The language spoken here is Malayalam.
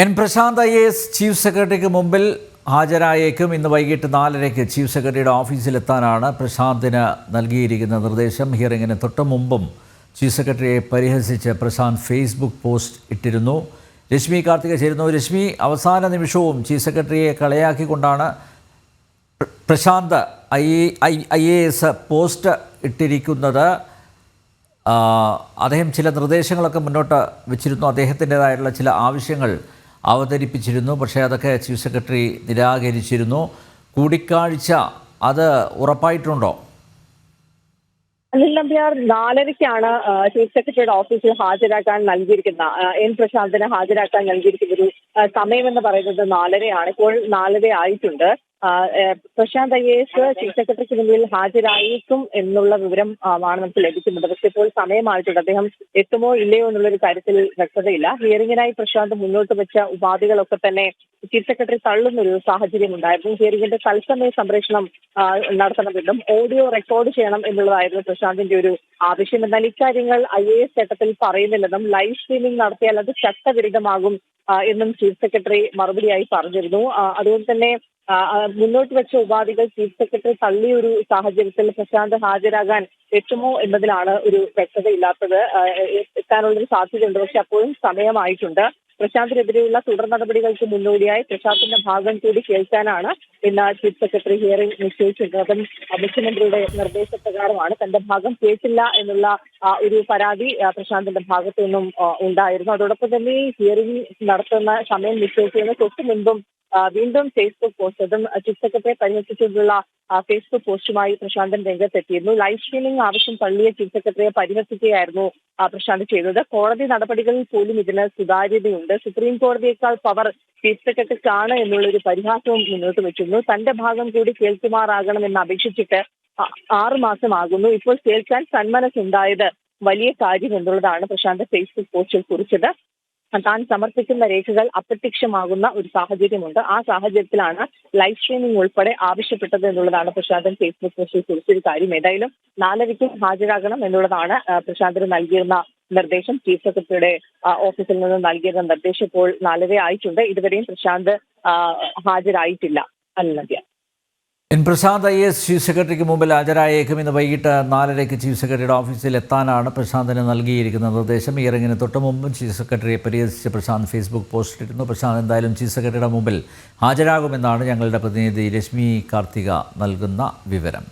N Prashant I A S chief സെക്രട്ടറിക്ക് മുമ്പിൽ ഹാജരായേക്കും ഇന്ന് വൈകിട്ട് നാലരയ്ക്ക് ചീഫ് സെക്രട്ടറിയുടെ ഓഫീസിലെത്താനാണ് പ്രശാന്തിന് നൽകിയിരിക്കുന്ന നിർദ്ദേശം. ഹിയറിങ്ങിന് തൊട്ട് മുമ്പും ചീഫ് സെക്രട്ടറിയെ പരിഹസിച്ച് പ്രശാന്ത് ഫേസ്ബുക്ക് പോസ്റ്റ് ഇട്ടിരുന്നു. രശ്മി കാർത്തിക ചേരുന്നു രശ്മി അവസാന നിമിഷവും ചീഫ് സെക്രട്ടറിയെ കളയാക്കിക്കൊണ്ടാണ് പ്ര- Prashant I I I A S post ഇട്ടിരിക്കുന്നത്. അദ്ദേഹം ചില നിർദ്ദേശങ്ങളൊക്കെ മുന്നോട്ട് വെച്ചിരുന്നു. അദ്ദേഹത്തിന്റെതായിട്ടുള്ള ചില ആവശ്യങ്ങൾ അവതരിപ്പിച്ചിരുന്നു. പക്ഷേ അതൊക്കെ ചീഫ് സെക്രട്ടറി നിരാകരിച്ചിരുന്നു. കൂടിക്കാഴ്ച അത് ഉറപ്പായിട്ടുണ്ടോ? അനിൽ നമ്പ്യാർ നാലരയ്ക്കാണ് ചീഫ് സെക്രട്ടറിയുടെ ഓഫീസിൽ ഹാജരാക്കാൻ നൽകിയിരിക്കുന്ന എൻ പ്രശാന്തിന് ഹാജരാക്കാൻ നൽകിയിരിക്കുന്ന ഒരു സമയമെന്ന് പറയുന്നത് നാലരയാണ്. ഇപ്പോൾ നാലര ആയിട്ടുണ്ട്. പ്രശാന്ത് ഐ എസ് ചീഫ് സെക്രട്ടറിക്ക് മുന്നിൽ ഹാജരായേക്കും എന്നുള്ള വിവരം ആണ് നമുക്ക് ലഭിക്കുന്നത്. പക്ഷെ ഇപ്പോൾ സമയമായിട്ടുണ്ട് അദ്ദേഹം എത്തുമോ ഇല്ലയോ എന്നുള്ള ഒരു കാര്യത്തിൽ വ്യക്തതയില്ല. ഹിയറിംഗിനായി പ്രശാന്ത് മുന്നോട്ട് വെച്ച ഉപാധികളൊക്കെ തന്നെ ചീഫ് സെക്രട്ടറി തള്ളുന്ന ഒരു സാഹചര്യം ഉണ്ടായിരുന്നു. ഹിയറിംഗിന്റെ തത്സമയ സംപ്രേഷണം നടത്തണമെന്നും ഓഡിയോ റെക്കോർഡ് ചെയ്യണം എന്നുള്ളതായിരുന്നു പ്രശാന്തിന്റെ ഒരു ആവശ്യം. എന്നാൽ ഇക്കാര്യങ്ങൾ ഐ എ എസ് ചട്ടത്തിൽ പറയുന്നില്ലെന്നും ലൈവ് സ്ട്രീമിംഗ് നടത്തിയാൽ അത് ചട്ടവിരുദ്ധമാകും എന്നും ചീഫ് സെക്രട്ടറി മറുപടിയായി പറഞ്ഞിരുന്നു. അതുകൊണ്ട് തന്നെ മുന്നോട്ട് വെച്ച ഉപാധികൾ ചീഫ് സെക്രട്ടറി തള്ളിയ ഒരു സാഹചര്യത്തിൽ പ്രശാന്ത് ഹാജരാകാൻ എത്തുമോ എന്നതിലാണ് ഒരു വ്യക്തതയില്ലാത്തത്. എത്താനുള്ളൊരു സാധ്യതയുണ്ട്. പക്ഷെ അപ്പോഴും സമയമായിട്ടുണ്ട്. പ്രശാന്തിനെതിരെയുള്ള തുടർ നടപടികൾക്ക് മുന്നോടിയായി പ്രശാന്തിന്റെ ഭാഗം കൂടി കേൾക്കാനാണ് ഇന്ന് ചീഫ് സെക്രട്ടറി ഹിയറിംഗ് നിശ്ചയിച്ചിട്ടുള്ളത് അപ്പം മുഖ്യമന്ത്രിയുടെ നിർദ്ദേശപ്രകാരമാണ് തന്റെ ഭാഗം കേട്ടില്ല എന്നുള്ള ഒരു പരാതി പ്രശാന്തിന്റെ ഭാഗത്തു നിന്നും ഉണ്ടായിരുന്നു. അതോടൊപ്പം തന്നെ ഈ ഹിയറിംഗ് നടത്തുന്ന സമയം നിശ്ചയിച്ചതിന് തൊട്ട് മുൻപും വീണ്ടും ഫേസ്ബുക്ക് പോസ്റ്റ് അതും ചീഫ് സെക്രട്ടറിയെ പരിഹസിച്ചുകൊണ്ടുള്ള ഫേസ്ബുക്ക് പോസ്റ്റുമായി പ്രശാന്തൻ രംഗത്തെത്തിയിരുന്നു. ലൈവ് സ്ട്രീമിംഗ് ആവശ്യം തള്ളിയ ചീഫ് സെക്രട്ടറിയെ പരിഹസിക്കുകയായിരുന്നു പ്രശാന്ത് ചെയ്തത്. കോടതി നടപടികളിൽ പോലും ഇതിന് സുതാര്യതയുണ്ട്. സുപ്രീം കോടതിയേക്കാൾ പവർ ചീഫ് സെക്രട്ടറിക്കാണ് എന്നുള്ള ഒരു പരിഹാസവും മുന്നോട്ട് വെച്ചിരുന്നു. തന്റെ ഭാഗം കൂടി കേൾക്കുമാറാകണമെന്ന് അപേക്ഷിച്ചിട്ട് ആ- ആറ് മാസമാകുന്നു. ഇപ്പോൾ കേൾക്കാൻ സന്മനസ്സുണ്ടായത് വലിയ കാര്യം എന്നുള്ളതാണ് പ്രശാന്ത് ഫേസ്ബുക്ക് പോസ്റ്റിൽ കുറിച്ചത്. താൻ സമർപ്പിക്കുന്ന രേഖകൾ അപ്രത്യക്ഷമാകുന്ന ഒരു സാഹചര്യമുണ്ട്. ആ സാഹചര്യത്തിലാണ് ലൈവ് സ്ട്രീമിംഗ് ഉൾപ്പെടെ ആവശ്യപ്പെട്ടത് എന്നുള്ളതാണ് പ്രശാന്തൻ ഫേസ്ബുക്ക് പോസ്റ്റിൽ കുറിച്ചൊരു കാര്യം. ഏതായാലും നാലരയ്ക്കും ഹാജരാകണം എന്നുള്ളതാണ് പ്രശാന്തിന് നൽകിയിരുന്ന നിർദ്ദേശം. ചീഫ് സെക്രട്ടറിയുടെ ഓഫീസിൽ നിന്ന് നൽകിയിരുന്ന നിർദ്ദേശം ഇപ്പോൾ നാലര ആയിട്ടുണ്ട് ഇതുവരെയും പ്രശാന്ത് ഹാജരായിട്ടില്ല. അല്ല N Prashant I S chief സെക്രട്ടറിക്ക് മുമ്പിൽ ഹാജരായേക്കും ഇന്ന് വൈകിട്ട് നാലരയ്ക്ക് ചീഫ് സെക്രട്ടറിയുടെ ഓഫീസിൽ എത്താനാണ് പ്രശാന്തിന് നൽകിയിരിക്കുന്ന നിർദ്ദേശം. ഇയറിങ്ങിന് തൊട്ട് മുമ്പും ചീഫ് സെക്രട്ടറിയെ പരിഹസിച്ച് പ്രശാന്ത് ഫേസ്ബുക്ക് പോസ്റ്റ് ഇരുന്നു പ്രശാന്ത് എന്തായാലും ചീഫ് സെക്രട്ടറിയുടെ മുമ്പിൽ ഹാജരാകുമെന്നാണ് ഞങ്ങളുടെ പ്രതിനിധി രശ്മി കാർത്തിക നൽകുന്ന വിവരം.